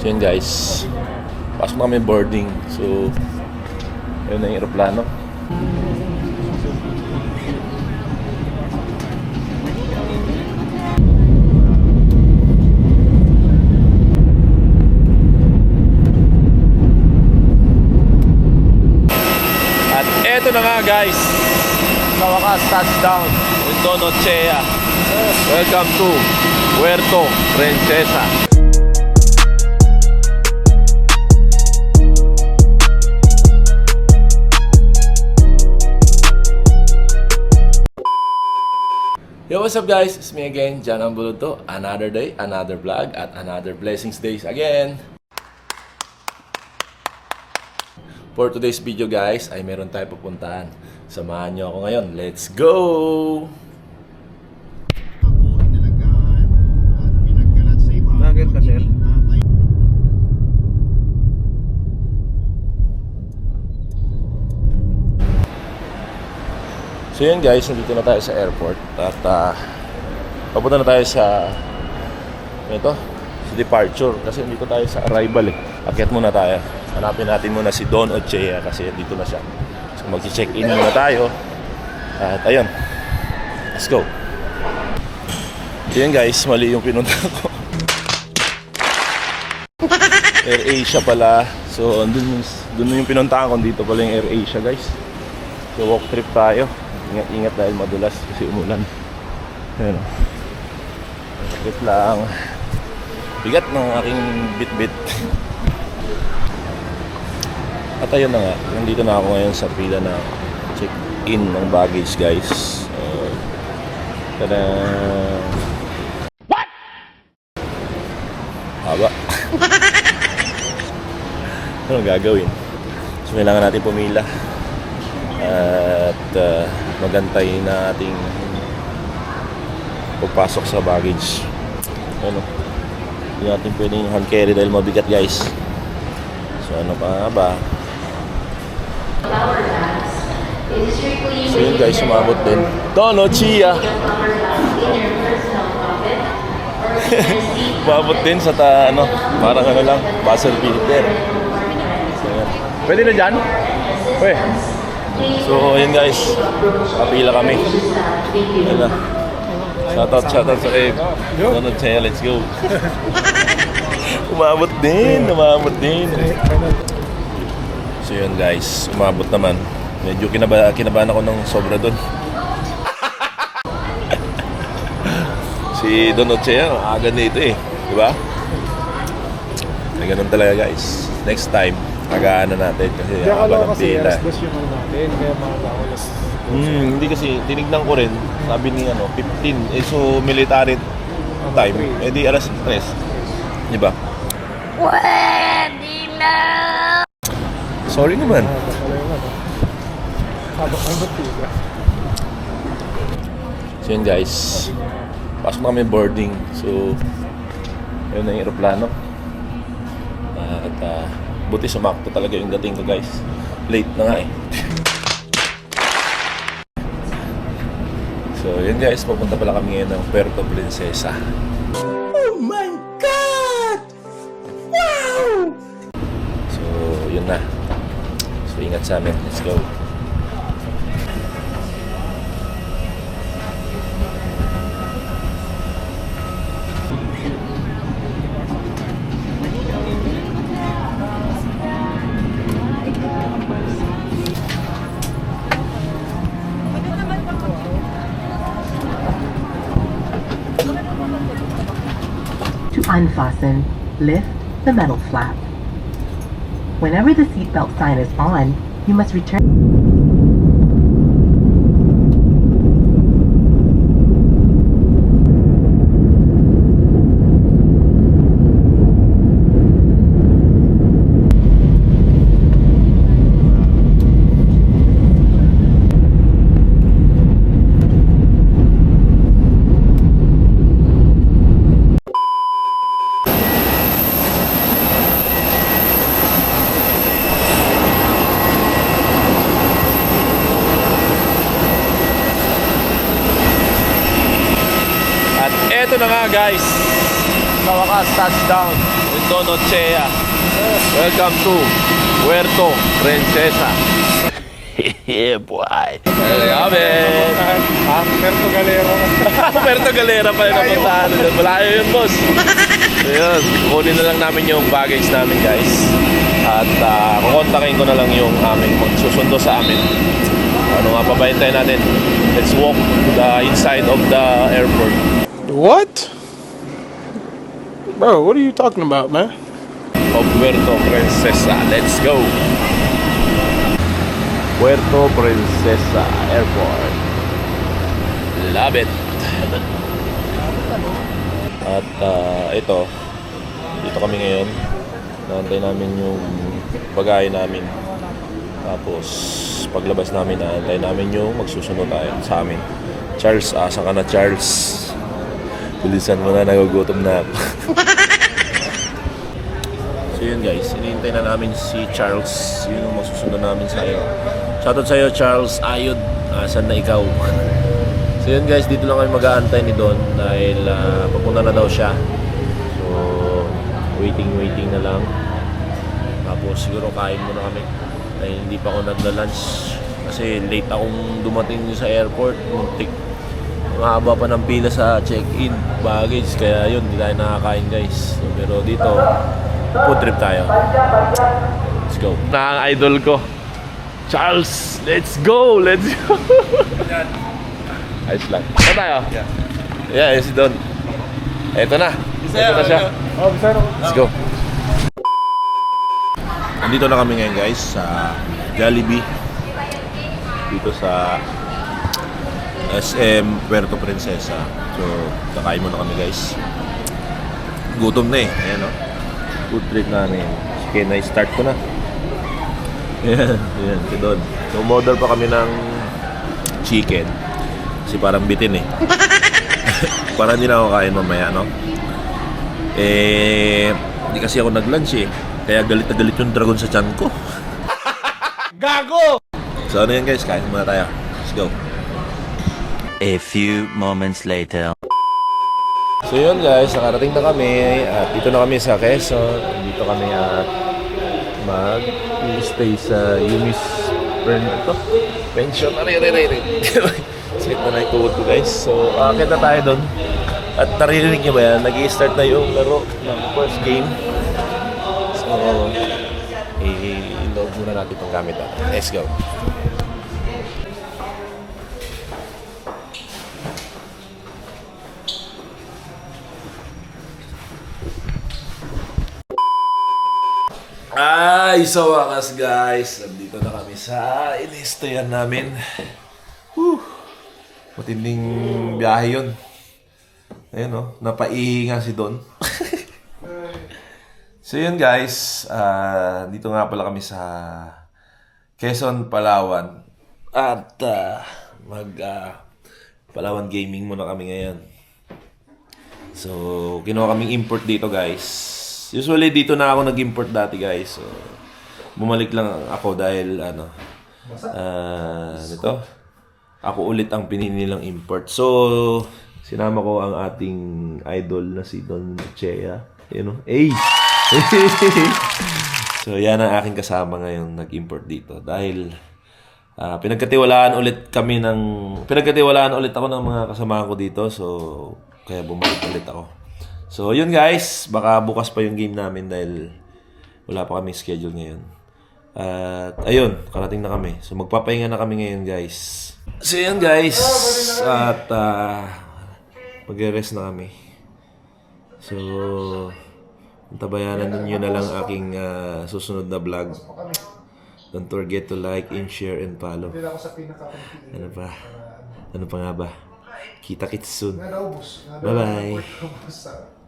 So yun guys, pasok na kami boarding. So, yun na yung aeroplano. At eto na nga guys, sa wakas touchdown with Don. Welcome to Puerto Princesa. Yo, what's up guys? It's me again, John Ambuluto. Another day, another vlog, at another blessings days again. For today's video guys, ay meron tayo pupuntahan. Samahan nyo ako ngayon. Let's go! So yun guys, nandito na tayo sa airport at uh, papunta na tayo sa ito, sa departure kasi dito tayo sa arrival eh. Akyat muna tayo. Hanapin natin muna si Don Ochea kasi dito na siya. So mag-check-in muna tayo. At ayun, let's go. So yun guys, mali yung pinunta ko. Air Asia pala. So, andun, dun yung pinuntahan ko. Dito pala yung Air Asia, guys. So, walk trip tayo. Ingat-ingat dahil madulas kasi umulan. Ayan o. Trip lang. Bigat ng aking bit-bit. At ayun na nga. Nandito na ako ngayon sa pila na check-in ng baggage, guys. So, tada! What? Haba. Anong gagawin? So, kailangan natin pumila. At uh, magantay na ating pagpasok sa baggage. Ano? Hindi natin pwedeng hand carry dahil mabigat guys. So ano pa nga ba? So yun guys, sumabot din. Tono Chia! Umabot din sa ta, ano, parang ano lang, buzzer beater. So. Pwede na dyan? Pwede. So, ayun guys. Kapila kami. Ayun na. Shoutout, shoutout sa Abe. Donald Chea, let's go. umabot din, umabot din. So yun guys, umabot naman. Medyo kinaba kinabahan ako ng sobra doon. si Don Ochea, aga na ito eh. Di ba? Ay, ganun talaga guys. Next time, agaan na natin kasi Kaya haba ng kasi pila. alas dos yung ano natin, kaya ako alas Hmm, hindi kasi tinignan ko rin, sabi ni ano, 15. Eh so military time, eh di alas 3. Di ba? Pwede na! Sorry naman. Yung ano. Habang ang batiga. So yun guys, pasok na kami boarding. So, yun na yung aeroplano. At uh, buti sumakto talaga yung dating ko guys. Late na nga eh. so yun guys, papunta pala kami ngayon ng Puerto Princesa. Oh my God! Wow! So yun na. So ingat sa amin. Let's go. Unfasten, lift the metal flap. Whenever the seatbelt sign is on, you must return. Na nga guys, sa wakas touchdown with Don Ochea. Welcome to Puerto Princesa. yeah, boy. Love it. Ah, Puerto Galera. Puerto Galera pa rin napuntahan. Malayo yun, boss. So yun, kunin na lang namin yung baggage namin, guys. At uh, kukontakin ko na lang yung aming magsusundo sa amin. Ano nga pa ba hintayin natin? Let's walk to the inside of the airport. What? Bro, what are you talking about, man? Puerto Princesa. Let's go! Puerto Princesa Airport. Love it! At ah, ito, dito kami ngayon. Naantay namin yung bagay namin. Tapos, paglabas namin, naantay namin yung magsusunod tayo sa amin. Charles, asa ka na Charles? Bilisan mo na, nagugutom na ako. So yun guys, hinihintay na namin si Charles. Yun yung masusunod namin sa iyo. Shoutout sa iyo Charles Ayod. Asan na ikaw? So yun guys, dito lang kami mag-aantay ni Don dahil ah, papunta na daw siya. So, waiting, waiting na lang. Tapos siguro kain muna kami. Dahil hindi pa ako nagla-lunch. Kasi late akong dumating sa airport. Muntik. Mahaba pa ng pila sa check-in baggage. Kaya yun, hindi tayo nakakain guys. So, pero dito, food trip tayo. Let's go. Nakang-idol ko. Charles, let's go! Let's go! Ayos lang. Saan tayo? Yeah. Yeah, yun si Don. Eto na. Eto na siya. Oh, bisa na. Let's go. Nandito na kami ngayon guys sa Jollibee. Dito sa SM Puerto Princesa. So, kakain muna kami guys. Gutom na eh. Ayan o. Food trip namin. Sige, na-start ko na. Ayan, ayan, si Don. So, model pa kami ng chicken. Kasi parang bitin eh. parang hindi na ako kain mamaya, no? Eh, hindi kasi ako nag-lunch eh. Kaya galit na galit yung dragon sa chan ko. Gago! So ano yan guys, kain muna tayo. Let's go. A few moments later. So yun guys, nakarating na kami at dito na kami sa Quezon. Dito kami at mag-stay sa Yumis Pen ito. Pension. Aray, aray, aray. Sakit na na yung ko guys. So, akit na tayo doon. At naririnig niyo ba yan? nag start na yung laro ng first game. So, i-load muna natin itong gamit natin. Let's go. Ay, sa wakas guys. Nandito na kami sa inistayan namin. Whew. Matinding biyahe yun. Ayun oh, napaihi nga si Don. so yun guys, ah, dito nga pala kami sa Quezon, Palawan. At ah, mag ah, Palawan Gaming muna kami ngayon. So, kinuha kaming import dito guys. Usually dito na ako nag-import dati guys. So, bumalik lang ako dahil ano, ah, nito, ako ulit ang pinili nilang import. So, sinama ko ang ating idol na si Don Chea. Yun o, Ay! so, yan ang aking kasama ngayon nag-import dito. Dahil, ah, pinagkatiwalaan ulit kami ng, pinagkatiwalaan ulit ako ng mga kasama ko dito. So, kaya bumalik ulit ako. So, yun guys. Baka bukas pa yung game namin dahil wala pa kami schedule ngayon. At ayun, karating na kami. So, magpapahinga na kami ngayon guys. So, yun guys. At uh, magre-rest na kami. So, tabayanan ninyo na lang aking ah, susunod na vlog. Don't forget to like and share and follow. Ano pa? Ano pa nga ba? Kita kits soon. Bye-bye.